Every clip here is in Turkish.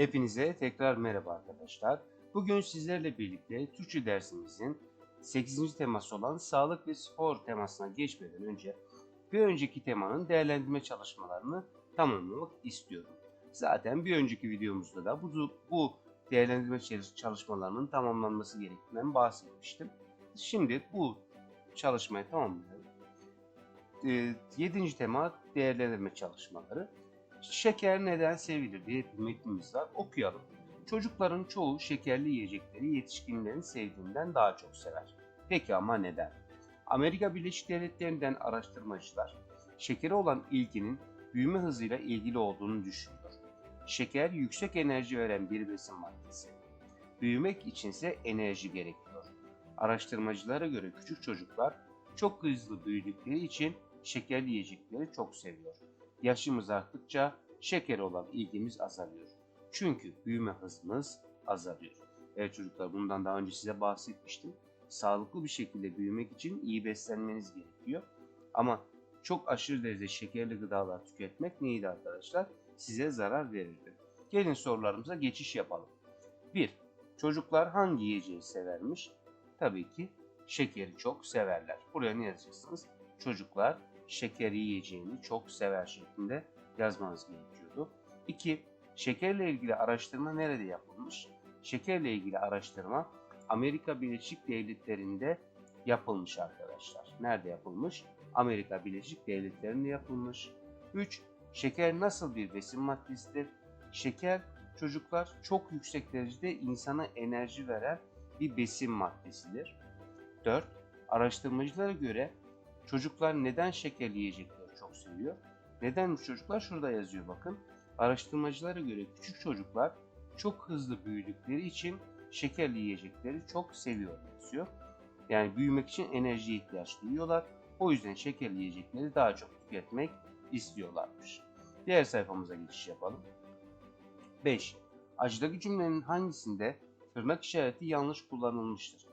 Hepinize tekrar merhaba arkadaşlar. Bugün sizlerle birlikte Türkçe dersimizin 8. teması olan sağlık ve spor temasına geçmeden önce bir önceki temanın değerlendirme çalışmalarını tamamlamak istiyorum. Zaten bir önceki videomuzda da bu, bu değerlendirme çalışmalarının tamamlanması gerektiğinden bahsetmiştim. Şimdi bu çalışmayı tamamlayalım. 7. tema değerlendirme çalışmaları. Şeker neden sevilir diye bir metnimiz var. Okuyalım. Çocukların çoğu şekerli yiyecekleri yetişkinlerin sevdiğinden daha çok sever. Peki ama neden? Amerika Birleşik Devletleri'nden araştırmacılar şekere olan ilginin büyüme hızıyla ilgili olduğunu düşünüyor. Şeker yüksek enerji veren bir besin maddesi. Büyümek içinse enerji gerekiyor. Araştırmacılara göre küçük çocuklar çok hızlı büyüdükleri için şekerli yiyecekleri çok seviyor. Yaşımız arttıkça şekere olan ilgimiz azalıyor. Çünkü büyüme hızımız azalıyor. Evet çocuklar bundan daha önce size bahsetmiştim. Sağlıklı bir şekilde büyümek için iyi beslenmeniz gerekiyor. Ama çok aşırı derecede şekerli gıdalar tüketmek neydi arkadaşlar? Size zarar verirdi. Gelin sorularımıza geçiş yapalım. 1. Çocuklar hangi yiyeceği severmiş? Tabii ki şekeri çok severler. Buraya ne yazacaksınız? Çocuklar şeker yiyeceğini çok sever şeklinde yazmanız gerekiyordu. 2. Şekerle ilgili araştırma nerede yapılmış? Şekerle ilgili araştırma Amerika Birleşik Devletleri'nde yapılmış arkadaşlar. Nerede yapılmış? Amerika Birleşik Devletleri'nde yapılmış. 3. Şeker nasıl bir besin maddesidir? Şeker çocuklar çok yüksek derecede insana enerji veren bir besin maddesidir. 4. Araştırmacılara göre çocuklar neden şekerli yiyecekleri çok seviyor? Neden bu çocuklar? Şurada yazıyor bakın. Araştırmacılara göre küçük çocuklar çok hızlı büyüdükleri için şekerli yiyecekleri çok seviyor yazıyor. Yani büyümek için enerjiye ihtiyaç duyuyorlar. O yüzden şekerli yiyecekleri daha çok tüketmek istiyorlarmış. Diğer sayfamıza geçiş yapalım. 5. Aşağıdaki cümlenin hangisinde tırnak işareti yanlış kullanılmıştır?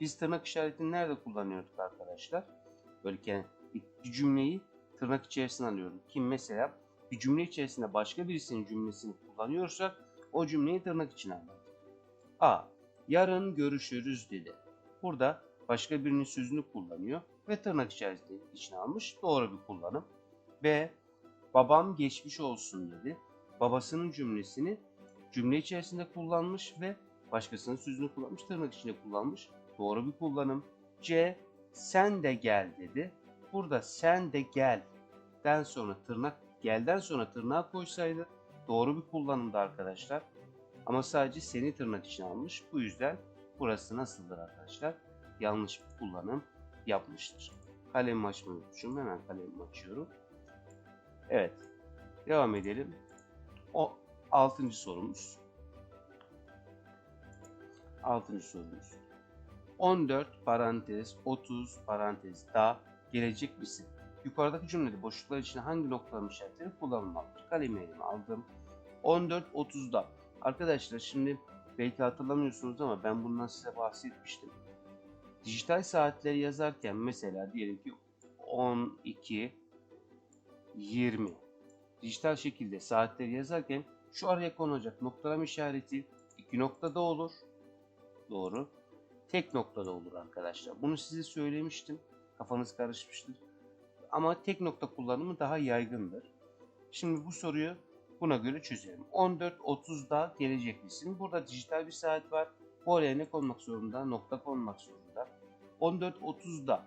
Biz tırnak işaretini nerede kullanıyorduk arkadaşlar? Böyle bir cümleyi tırnak içerisine alıyorum. Kim mesela bir cümle içerisinde başka birisinin cümlesini kullanıyorsak o cümleyi tırnak içine alır. A. Yarın görüşürüz dedi. Burada başka birinin sözünü kullanıyor ve tırnak içerisinde içine almış. Doğru bir kullanım. B. Babam geçmiş olsun dedi. Babasının cümlesini cümle içerisinde kullanmış ve başkasının sözünü kullanmış, tırnak içinde kullanmış. Doğru bir kullanım. C. Sen de gel dedi. Burada sen de gel den sonra tırnak gelden sonra tırnağı koysaydı doğru bir kullanımdı arkadaşlar. Ama sadece seni tırnak içine almış. Bu yüzden burası nasıldır arkadaşlar? Yanlış bir kullanım yapmıştır. Kalemimi açmayı unutmuşum. Hemen kalemimi açıyorum. Evet. Devam edelim. O altıncı sorumuz. Altıncı sorumuz. 14 parantez 30 parantez da gelecek misin? Yukarıdaki cümlede boşluklar için hangi noktaların işaretleri kullanılmalıdır? Kalemi elime aldım. 14 30'da. Arkadaşlar şimdi belki hatırlamıyorsunuz ama ben bundan size bahsetmiştim. Dijital saatleri yazarken mesela diyelim ki 12 20 dijital şekilde saatleri yazarken şu araya konulacak noktalama işareti iki noktada olur. Doğru. Tek noktada olur arkadaşlar. Bunu size söylemiştim. Kafanız karışmıştır. Ama tek nokta kullanımı daha yaygındır. Şimdi bu soruyu buna göre çözelim. 14.30'da gelecek misin? Burada dijital bir saat var. Bu araya ne konmak zorunda? Nokta konmak zorunda. 14.30'da.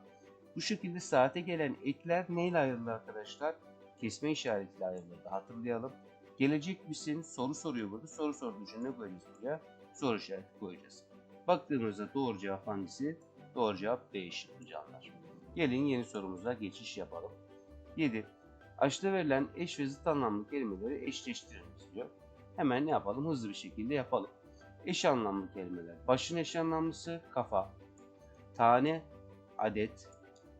Bu şekilde saate gelen ekler neyle ayrılır arkadaşlar? Kesme işaretiyle ayrılır. Hatırlayalım. Gelecek misin? Soru soruyor burada. Soru sorduğu için ne koyacağız buraya? Soru işareti koyacağız. Baktığımızda doğru cevap hangisi? Doğru cevap B şıkkı canlar. Gelin yeni sorumuza geçiş yapalım. 7. Aşağıda verilen eş ve zıt anlamlı kelimeleri eşleştiriniz diyor. Hemen ne yapalım? Hızlı bir şekilde yapalım. Eş anlamlı kelimeler. Başın eş anlamlısı kafa, tane, adet,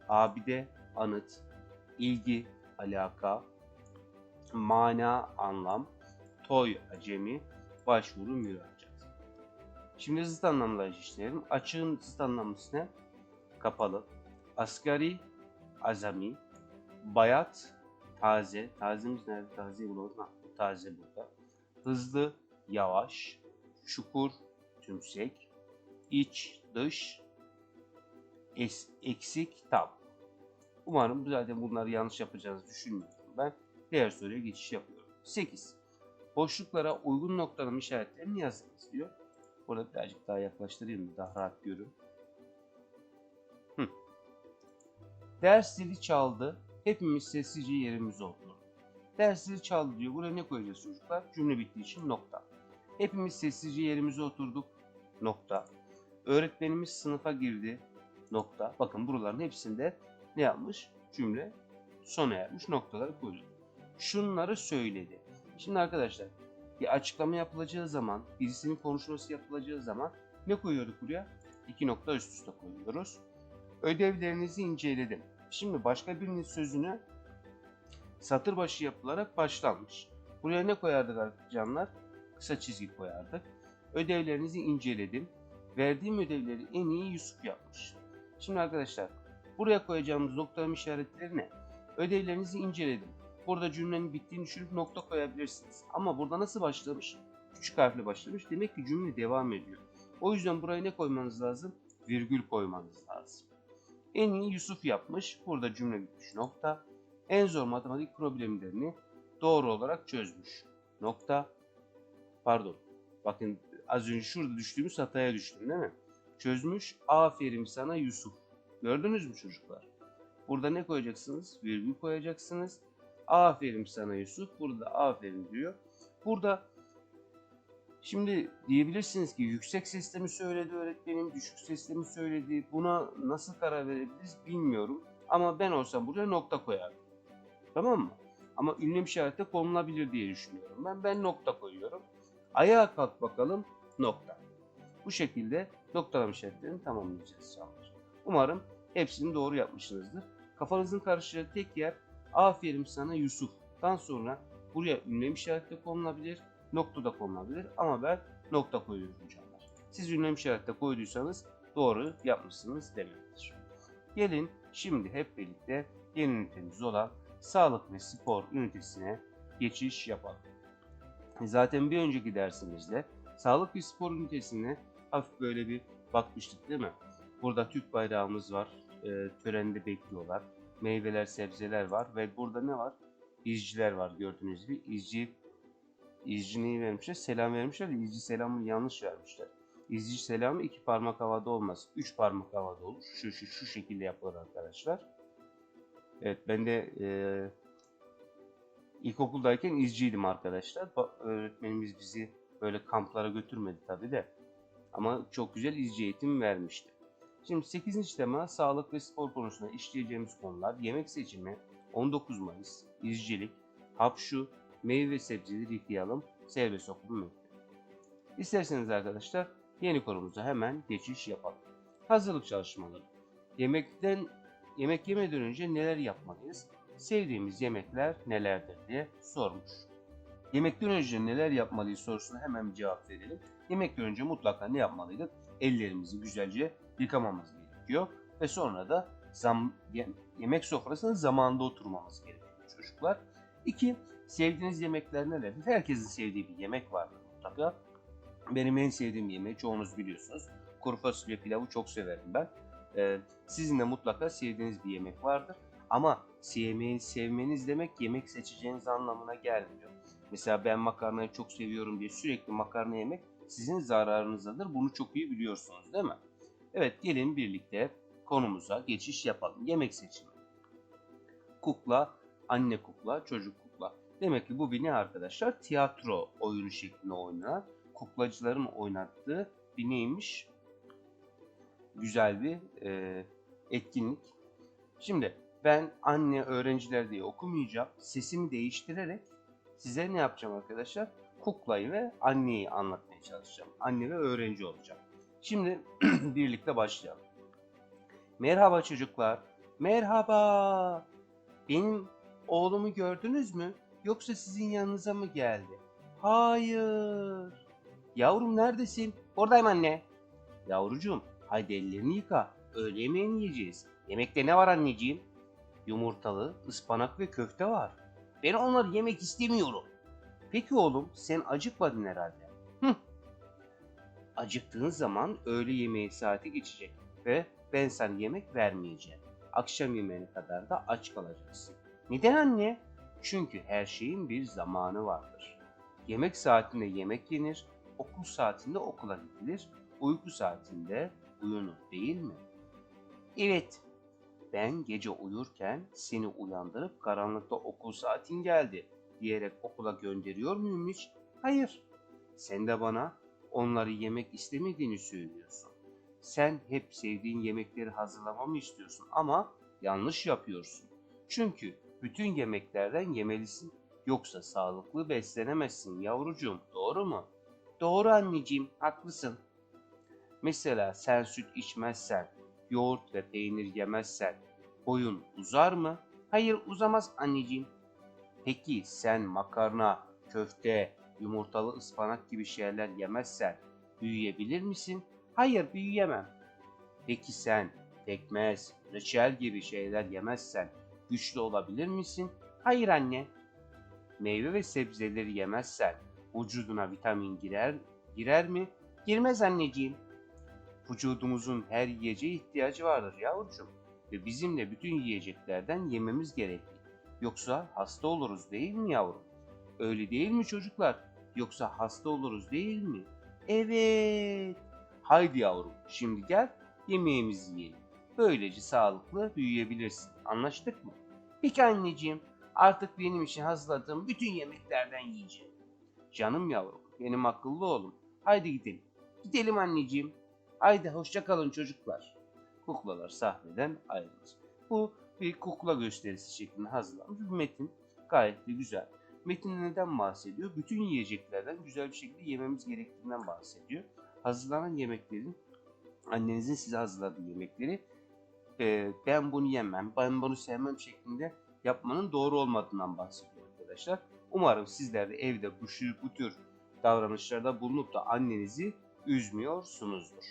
abide, anıt, ilgi, alaka, mana, anlam, toy, acemi, başvuru, müracaat. Şimdi zıt anlamları işleyelim. Açığın zıt anlamlısı ne? Kapalı. Asgari, azami. Bayat, taze. Tazemiz nerede? Tazeyi bulalım. Ha, taze burada. Hızlı, yavaş, çukur, tümsek, iç, dış, es, eksik, tam. Umarım zaten bunları yanlış yapacağınızı düşünmüyorum ben. Diğer soruya geçiş yapıyorum. 8. Boşluklara uygun noktalama işaretlerini yazınız diyor. Burada birazcık daha yaklaştırayım da daha rahat görün. Hı. Ders zili çaldı. Hepimiz sessizce yerimize oturduk. Ders zili çaldı diyor. Buraya ne koyacağız çocuklar? Cümle bittiği için nokta. Hepimiz sessizce yerimize oturduk. Nokta. Öğretmenimiz sınıfa girdi. Nokta. Bakın buraların hepsinde ne yapmış? Cümle sona ermiş. Noktaları koydu. Şunları söyledi. Şimdi arkadaşlar bir açıklama yapılacağı zaman, birisinin konuşması yapılacağı zaman ne koyuyorduk buraya? İki nokta üst üste koyuyoruz. Ödevlerinizi inceledim. Şimdi başka birinin sözünü satır başı yapılarak başlanmış. Buraya ne koyardık artık canlar? Kısa çizgi koyardık. Ödevlerinizi inceledim. Verdiğim ödevleri en iyi Yusuf yapmış. Şimdi arkadaşlar buraya koyacağımız noktalama işaretleri ne? Ödevlerinizi inceledim. Burada cümlenin bittiğini düşünüp nokta koyabilirsiniz. Ama burada nasıl başlamış? Küçük harfle başlamış. Demek ki cümle devam ediyor. O yüzden buraya ne koymanız lazım? Virgül koymanız lazım. En iyi Yusuf yapmış. Burada cümle bitmiş. Nokta. En zor matematik problemlerini doğru olarak çözmüş. Nokta. Pardon. Bakın az önce şurada düştüğümüz hataya düştüm değil mi? Çözmüş. Aferin sana Yusuf. Gördünüz mü çocuklar? Burada ne koyacaksınız? Virgül koyacaksınız. Aferin sana Yusuf. Burada aferin diyor. Burada şimdi diyebilirsiniz ki yüksek sesle mi söyledi öğretmenim, düşük sesle mi söyledi? Buna nasıl karar verebiliriz bilmiyorum. Ama ben olsam buraya nokta koyardım. Tamam mı? Ama ünlem işareti konulabilir diye düşünüyorum. Ben ben nokta koyuyorum. Ayağa kalk bakalım nokta. Bu şekilde noktalama işaretlerini tamamlayacağız. Umarım hepsini doğru yapmışsınızdır. Kafanızın karıştığı tek yer aferin sana Yusuf'tan sonra buraya ünlem işareti konulabilir, nokta da konulabilir ama ben nokta koyuyorum canlar. Siz ünlem işareti koyduysanız doğru yapmışsınız demektir. Gelin şimdi hep birlikte yeni ünitemiz olan sağlık ve spor ünitesine geçiş yapalım. Zaten bir önceki dersimizde sağlık ve spor ünitesine hafif böyle bir bakmıştık değil mi? Burada Türk bayrağımız var. E, törende bekliyorlar. Meyveler, sebzeler var ve burada ne var? İzciler var gördüğünüz gibi. İzci İzci neyi vermişler? Selam vermişler. de İzci selamı yanlış vermişler. İzci selamı iki parmak havada olmaz. Üç parmak havada olur. Şu, şu, şu şekilde yapılır arkadaşlar. Evet ben de e, ilkokuldayken izciydim arkadaşlar. Öğretmenimiz bizi böyle kamplara götürmedi tabi de. Ama çok güzel izci eğitim vermişti. Şimdi 8. tema sağlık ve spor konusunda işleyeceğimiz konular yemek seçimi, 19 Mayıs, izcilik, hapşu, meyve ve sebzeleri yıkayalım, serbest okul metni. İsterseniz arkadaşlar yeni konumuza hemen geçiş yapalım. Hazırlık çalışmaları. Yemekten yemek yemeden önce neler yapmalıyız? Sevdiğimiz yemekler nelerdir diye sormuş. Yemekten önce neler yapmalıyız sorusuna hemen bir cevap verelim. Yemekten önce mutlaka ne yapmalıydık? Ellerimizi güzelce yıkamamız gerekiyor. Ve sonra da zam, ye- yemek sofrasına zamanında oturmamız gerekiyor çocuklar. İki, sevdiğiniz yemekler nelerdir? Herkesin sevdiği bir yemek vardır mutlaka. Benim en sevdiğim yemeği çoğunuz biliyorsunuz. Kuru fasulye pilavı çok severim ben. Ee, sizin de mutlaka sevdiğiniz bir yemek vardır. Ama yemeği sevmeniz demek yemek seçeceğiniz anlamına gelmiyor. Mesela ben makarnayı çok seviyorum diye sürekli makarna yemek sizin zararınızadır. Bunu çok iyi biliyorsunuz değil mi? Evet gelin birlikte konumuza geçiş yapalım. Yemek seçimi. Kukla, anne kukla, çocuk kukla. Demek ki bu bir ne arkadaşlar? Tiyatro oyunu şeklinde oynanan kuklacıların oynattığı bir neymiş? Güzel bir e, etkinlik. Şimdi ben anne öğrenciler diye okumayacağım. Sesimi değiştirerek size ne yapacağım arkadaşlar? Kuklayı ve anneyi anlatmaya çalışacağım. Anne ve öğrenci olacağım. Şimdi birlikte başlayalım. Merhaba çocuklar. Merhaba. Benim oğlumu gördünüz mü? Yoksa sizin yanınıza mı geldi? Hayır. Yavrum neredesin? Oradayım anne. Yavrucuğum haydi ellerini yıka. Öğle yemeğini yiyeceğiz. Yemekte ne var anneciğim? Yumurtalı, ıspanak ve köfte var. Ben onları yemek istemiyorum. Peki oğlum sen acıkmadın herhalde. Acıktığın zaman öğle yemeği saati geçecek ve ben sana yemek vermeyeceğim. Akşam yemeğine kadar da aç kalacaksın. Neden anne? Çünkü her şeyin bir zamanı vardır. Yemek saatinde yemek yenir, okul saatinde okula gidilir, uyku saatinde uyunur değil mi? Evet, ben gece uyurken seni uyandırıp karanlıkta okul saatin geldi diyerek okula gönderiyor muyum hiç? Hayır. Sen de bana onları yemek istemediğini söylüyorsun. Sen hep sevdiğin yemekleri hazırlamamı istiyorsun ama yanlış yapıyorsun. Çünkü bütün yemeklerden yemelisin. Yoksa sağlıklı beslenemezsin yavrucuğum. Doğru mu? Doğru anneciğim, haklısın. Mesela sen süt içmezsen, yoğurt ve peynir yemezsen boyun uzar mı? Hayır uzamaz anneciğim. Peki sen makarna, köfte, yumurtalı ıspanak gibi şeyler yemezsen büyüyebilir misin? Hayır büyüyemem. Peki sen pekmez, reçel gibi şeyler yemezsen güçlü olabilir misin? Hayır anne. Meyve ve sebzeleri yemezsen vücuduna vitamin girer girer mi? Girmez anneciğim. Vücudumuzun her yiyeceğe ihtiyacı vardır yavrucuğum ve bizim de bütün yiyeceklerden yememiz gerekli. Yoksa hasta oluruz değil mi yavrum? Öyle değil mi çocuklar? Yoksa hasta oluruz değil mi? Evet. Haydi yavrum şimdi gel yemeğimizi yiyelim. Böylece sağlıklı büyüyebilirsin. Anlaştık mı? Peki anneciğim artık benim için hazırladığım bütün yemeklerden yiyeceğim. Canım yavrum benim akıllı oğlum. Haydi gidelim. Gidelim anneciğim. Haydi hoşça kalın çocuklar. Kuklalar sahneden ayrılır. Bu bir kukla gösterisi şeklinde hazırlanmış bir metin. Gayet de güzel. Metin neden bahsediyor? Bütün yiyeceklerden güzel bir şekilde yememiz gerektiğinden bahsediyor. Hazırlanan yemeklerin, annenizin size hazırladığı yemekleri e, ben bunu yemem, ben bunu sevmem şeklinde yapmanın doğru olmadığından bahsediyor arkadaşlar. Umarım sizler de evde bu, şu, bu tür davranışlarda bulunup da annenizi üzmüyorsunuzdur.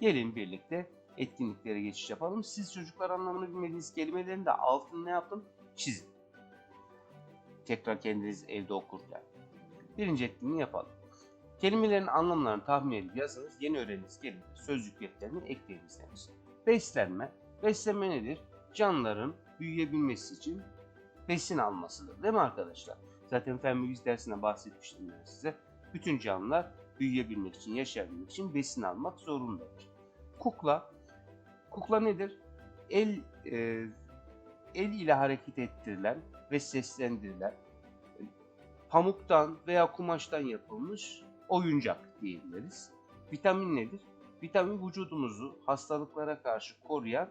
Gelin birlikte etkinliklere geçiş yapalım. Siz çocuklar anlamını bilmediğiniz kelimelerin de altını ne yapın? Çizin. Tekrar kendiniz evde okurken. Birinci etkinliği yapalım. Kelimelerin anlamlarını tahmin edip yazınız. Yeni öğrendiğiniz kelime sözcük defterine ekleyiniz demiş. Beslenme. Beslenme nedir? Canlıların büyüyebilmesi için besin almasıdır. Değil mi arkadaşlar? Zaten fen bilgisi dersinde bahsetmiştim ben size. Bütün canlılar büyüyebilmek için, yaşayabilmek için besin almak zorundadır. Kukla. Kukla nedir? El e, el ile hareket ettirilen ve seslendirilen pamuktan veya kumaştan yapılmış oyuncak diyebiliriz. Vitamin nedir? Vitamin vücudumuzu hastalıklara karşı koruyan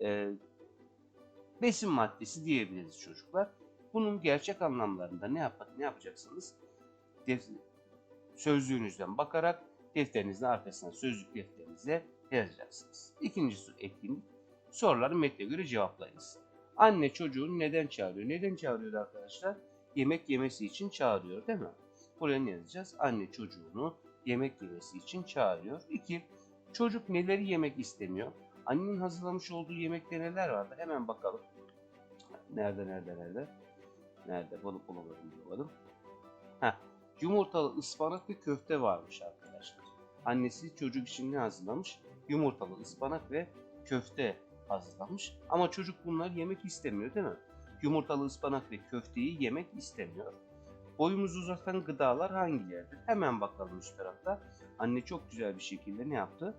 e, besin maddesi diyebiliriz çocuklar. Bunun gerçek anlamlarında ne, yap ne yapacaksınız? Def sözlüğünüzden bakarak defterinizin arkasına sözlük defterinize yazacaksınız. İkinci etkinlik soruları metne göre cevaplayınız. Anne çocuğun neden çağırıyor? Neden çağırıyor arkadaşlar? Yemek yemesi için çağırıyor değil mi? Buraya ne yazacağız? Anne çocuğunu yemek yemesi için çağırıyor. İki, çocuk neleri yemek istemiyor? Annenin hazırlamış olduğu yemekte neler vardı? Hemen bakalım. Nerede, nerede, nerede? Nerede? Bulup bulamadım, bulamadım. Heh, yumurtalı ıspanak ve köfte varmış arkadaşlar. Annesi çocuk için ne hazırlamış? Yumurtalı ıspanak ve köfte hazırlamış. Ama çocuk bunları yemek istemiyor değil mi? Yumurtalı ıspanak ve köfteyi yemek istemiyor. Boyumuzu uzatan gıdalar hangileridir? Hemen bakalım üst tarafta. Anne çok güzel bir şekilde ne yaptı?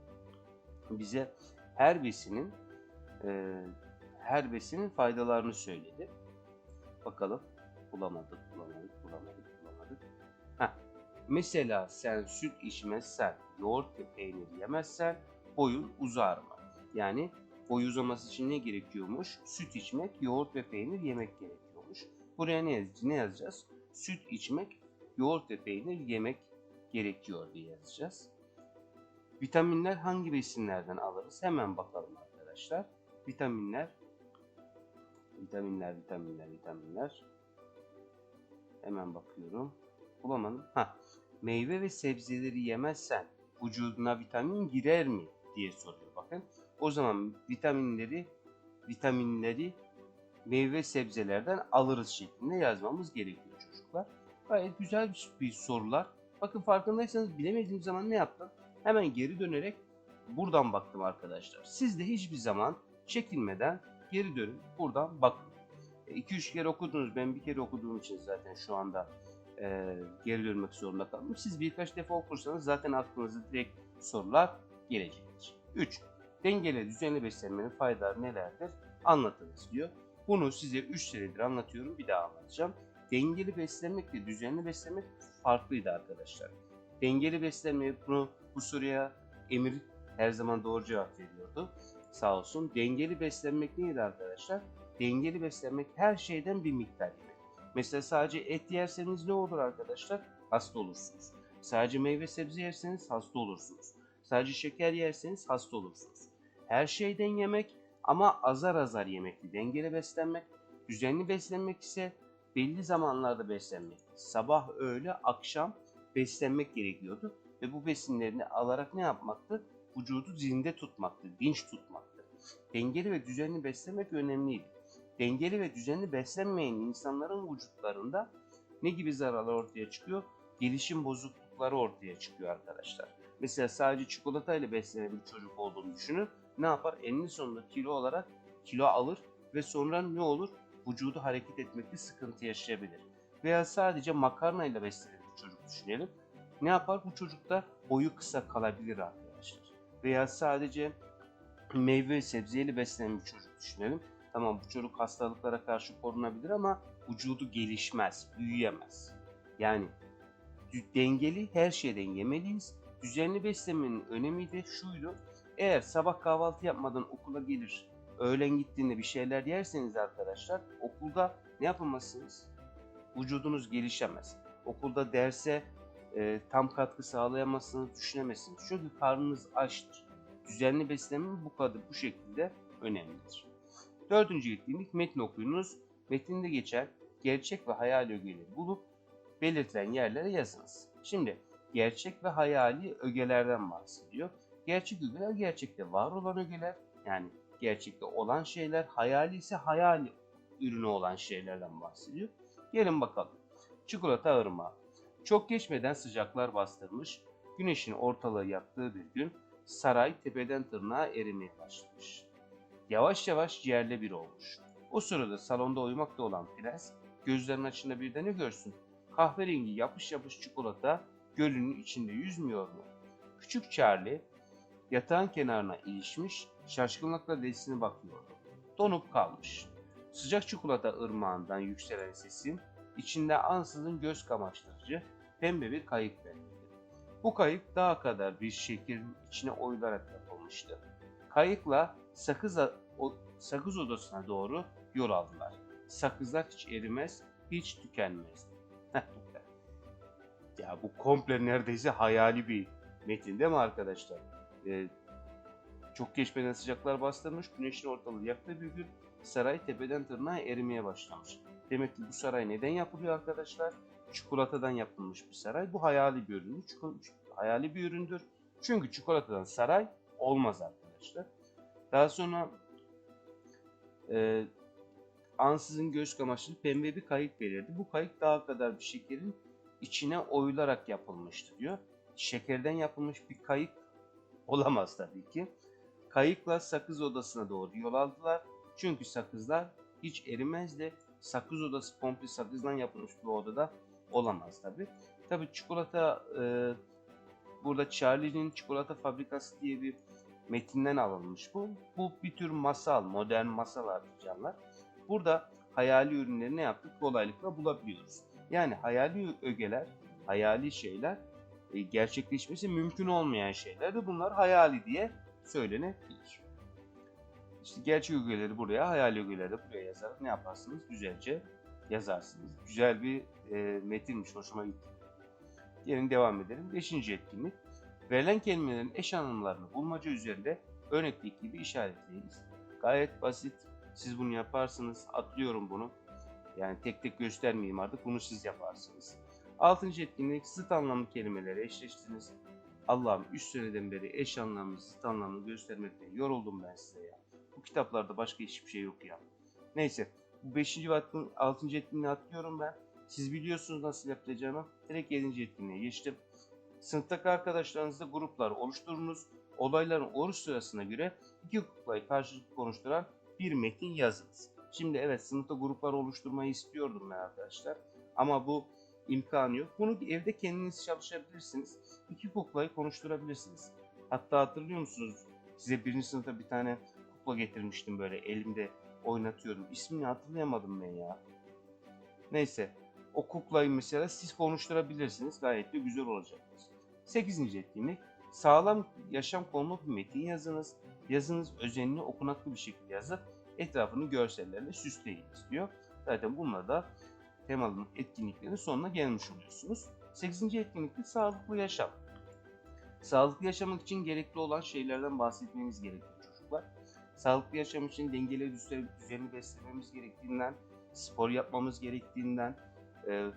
Bize her besinin e, her besinin faydalarını söyledi. Bakalım. Bulamadık, bulamadık, bulamadık, bulamadık. Heh. Mesela sen süt içmezsen, yoğurt ve peynir yemezsen boyun uzar mı? Yani boy uzaması için ne gerekiyormuş? Süt içmek, yoğurt ve peynir yemek gerekiyormuş. Buraya ne, yaz ne yazacağız? Süt içmek, yoğurt ve peynir yemek gerekiyor diye yazacağız. Vitaminler hangi besinlerden alırız? Hemen bakalım arkadaşlar. Vitaminler, vitaminler, vitaminler, vitaminler. Hemen bakıyorum. Bulamadım. Ha, meyve ve sebzeleri yemezsen vücuduna vitamin girer mi diye soruyor. O zaman vitaminleri vitaminleri meyve sebzelerden alırız şeklinde yazmamız gerekiyor çocuklar. Gayet güzel bir sorular. Bakın farkındaysanız bilemediğim zaman ne yaptım? Hemen geri dönerek buradan baktım arkadaşlar. Siz de hiçbir zaman çekinmeden geri dönün buradan bakın. 2-3 kere okudunuz. Ben bir kere okuduğum için zaten şu anda e, geri dönmek zorunda kaldım. Siz birkaç defa okursanız zaten aklınıza direkt sorular gelecektir. 3. Dengeli düzenli beslenmenin faydaları nelerdir? Anlatınız diyor. Bunu size 3 senedir anlatıyorum. Bir daha anlatacağım. Dengeli beslenmekle düzenli beslenmek farklıydı arkadaşlar. Dengeli beslenme bunu bu soruya Emir her zaman doğru cevap veriyordu. Sağ olsun. Dengeli beslenmek neydi arkadaşlar? Dengeli beslenmek her şeyden bir miktar yemek. Mesela sadece et yerseniz ne olur arkadaşlar? Hasta olursunuz. Sadece meyve sebze yerseniz hasta olursunuz. Sadece şeker yerseniz hasta olursunuz. Her şeyden yemek ama azar azar yemekti. Dengeli beslenmek, düzenli beslenmek ise belli zamanlarda beslenmek. Sabah, öğle, akşam beslenmek gerekiyordu. Ve bu besinlerini alarak ne yapmaktı? Vücudu zinde tutmaktı, dinç tutmaktı. Dengeli ve düzenli beslemek önemliydi. Dengeli ve düzenli beslenmeyen insanların vücutlarında ne gibi zararlar ortaya çıkıyor? Gelişim bozuklukları ortaya çıkıyor arkadaşlar. Mesela sadece çikolata ile beslenen bir çocuk olduğunu düşünün. Ne yapar? Eninde sonunda kilo olarak kilo alır ve sonra ne olur? Vücudu hareket etmekte sıkıntı yaşayabilir. Veya sadece makarna ile beslenen bir çocuk düşünelim. Ne yapar? Bu çocukta boyu kısa kalabilir arkadaşlar. Veya sadece meyve ve sebzeyle beslenen bir çocuk düşünelim. Tamam bu çocuk hastalıklara karşı korunabilir ama vücudu gelişmez, büyüyemez. Yani dengeli her şeyden yemeliyiz. Düzenli beslenmenin önemi de şuydu. Eğer sabah kahvaltı yapmadan okula gelir, öğlen gittiğinde bir şeyler yerseniz arkadaşlar okulda ne yapamazsınız? Vücudunuz gelişemez. Okulda derse e, tam katkı sağlayamazsınız, düşünemezsiniz. Çünkü karnınız açtır. Düzenli beslenme bu kadar bu şekilde önemlidir. Dördüncü etkinlik metin okuyunuz. Metinde geçen gerçek ve hayali ögeleri bulup belirtilen yerlere yazınız. Şimdi gerçek ve hayali ögelerden bahsediyor. Gerçek ögeler gerçekte var olan ögeler yani gerçekte olan şeyler, hayali ise hayali ürünü olan şeylerden bahsediyor. Gelin bakalım. Çikolata ırmağı. Çok geçmeden sıcaklar bastırmış, güneşin ortalığı yaktığı bir gün saray tepeden tırnağa erimeye başlamış. Yavaş yavaş yerle bir olmuş. O sırada salonda uyumakta olan prens gözlerinin açında birden ne görsün? Kahverengi yapış yapış çikolata gölünün içinde yüzmüyor mu? Küçük Charlie yatağın kenarına ilişmiş şaşkınlıkla derisine bakıyordu. Donup kalmış. Sıcak çikolata ırmağından yükselen sesin içinde ansızın göz kamaştırıcı pembe bir kayık belirdi. Bu kayık daha kadar bir şekerin içine oyularak yapılmıştı. Kayıkla sakız, o, sakız odasına doğru yol aldılar. Sakızlar hiç erimez, hiç tükenmez. ya bu komple neredeyse hayali bir metin değil mi arkadaşlar? Ee, çok geçmeden sıcaklar bastırmış, güneşin ortalığı yaktığı bir saray tepeden tırnağa erimeye başlamış. Demek ki bu saray neden yapılıyor arkadaşlar? Çikolatadan yapılmış bir saray. Bu hayali bir ürün. Hayali bir üründür. Çünkü çikolatadan saray olmaz arkadaşlar. Daha sonra e, ansızın göz kamaşlı pembe bir kayık belirdi. Bu kayık daha kadar bir şekerin içine oyularak yapılmıştı diyor. Şekerden yapılmış bir kayık olamaz tabii ki. Kayıkla sakız odasına doğru yol aldılar. Çünkü sakızlar hiç erimezdi. Sakız odası komple sakızdan yapılmış bir odada olamaz tabii. Tabii çikolata e, burada Charlie'nin çikolata fabrikası diye bir metinden alınmış bu. Bu bir tür masal, modern masal artık canlar. Burada hayali ürünleri ne yaptık? Kolaylıkla bulabiliyoruz. Yani hayali ögeler, hayali şeyler gerçekleşmesi mümkün olmayan şeyler de bunlar hayali diye söylenebilir. İşte gerçek ögeleri buraya, hayali ögeleri de buraya yazarak ne yaparsınız? Güzelce yazarsınız. Güzel bir e, metinmiş, hoşuma gitti. Gelin devam edelim. Beşinci etkinlik. Verilen kelimelerin eş anlamlarını bulmaca üzerinde örnekteki gibi işaretleyiniz. Gayet basit. Siz bunu yaparsınız. Atlıyorum bunu. Yani tek tek göstermeyeyim artık. Bunu siz yaparsınız. Altıncı etkinlik zıt anlamlı kelimeleri eşleştiriniz. Allah'ım 3 seneden beri eş anlamlı, zıt anlamlı göstermekten yoruldum ben size ya. Bu kitaplarda başka hiçbir şey yok ya. Neyse. Bu 5. ve 6. etkinliği atlıyorum ben. Siz biliyorsunuz nasıl yapacağımı. Direkt 7. etkinliğe geçtim. Sınıftaki arkadaşlarınızla gruplar oluşturunuz. Olayların oruç sırasına göre iki kuklayı karşılıklı konuşturan bir metin yazınız. Şimdi evet sınıfta gruplar oluşturmayı istiyordum ben arkadaşlar. Ama bu imkanı yok. Bunu evde kendiniz çalışabilirsiniz. İki kuklayı konuşturabilirsiniz. Hatta hatırlıyor musunuz? Size birinci sınıfta bir tane kukla getirmiştim böyle elimde oynatıyordum. İsmini hatırlayamadım ben ya. Neyse. O kuklayı mesela siz konuşturabilirsiniz. Gayet de güzel olacaktır. 8. etkinlik. Sağlam yaşam konulu bir metin yazınız. Yazınız özenli, okunaklı bir şekilde yazıp etrafını görsellerle süsleyiniz diyor. Zaten bununla da temalı etkinliklerin sonuna gelmiş oluyorsunuz. 8. etkinlikte sağlıklı yaşam. Sağlıklı yaşamak için gerekli olan şeylerden bahsetmemiz gerekiyor çocuklar. Sağlıklı yaşam için dengeli düzeni beslememiz gerektiğinden, spor yapmamız gerektiğinden, e,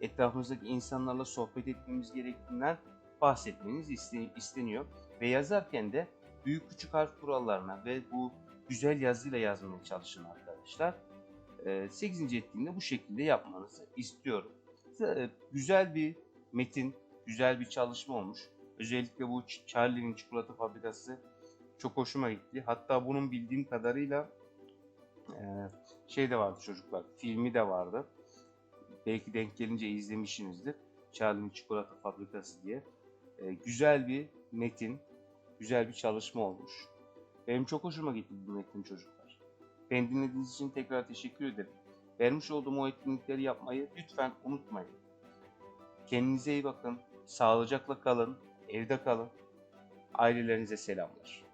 etrafımızdaki insanlarla sohbet etmemiz gerektiğinden bahsetmeniz iste- isteniyor. Ve yazarken de büyük küçük harf kurallarına ve bu güzel yazıyla yazmaya çalışın arkadaşlar. 8. etkinliğinde bu şekilde yapmanızı istiyorum. E, Güzel bir metin, güzel bir çalışma olmuş. Özellikle bu Charlie'nin çikolata fabrikası çok hoşuma gitti. Hatta bunun bildiğim kadarıyla e, şey de vardı çocuklar, filmi de vardı. Belki denk gelince izlemişsinizdir. Charlie'nin çikolata fabrikası diye. E, güzel bir metin, güzel bir çalışma olmuş. Benim çok hoşuma gitti bu metin çocuklar. Beni dinlediğiniz için tekrar teşekkür ederim. Vermiş olduğum o etkinlikleri yapmayı lütfen unutmayın. Kendinize iyi bakın. Sağlıcakla kalın. Evde kalın. Ailelerinize selamlar.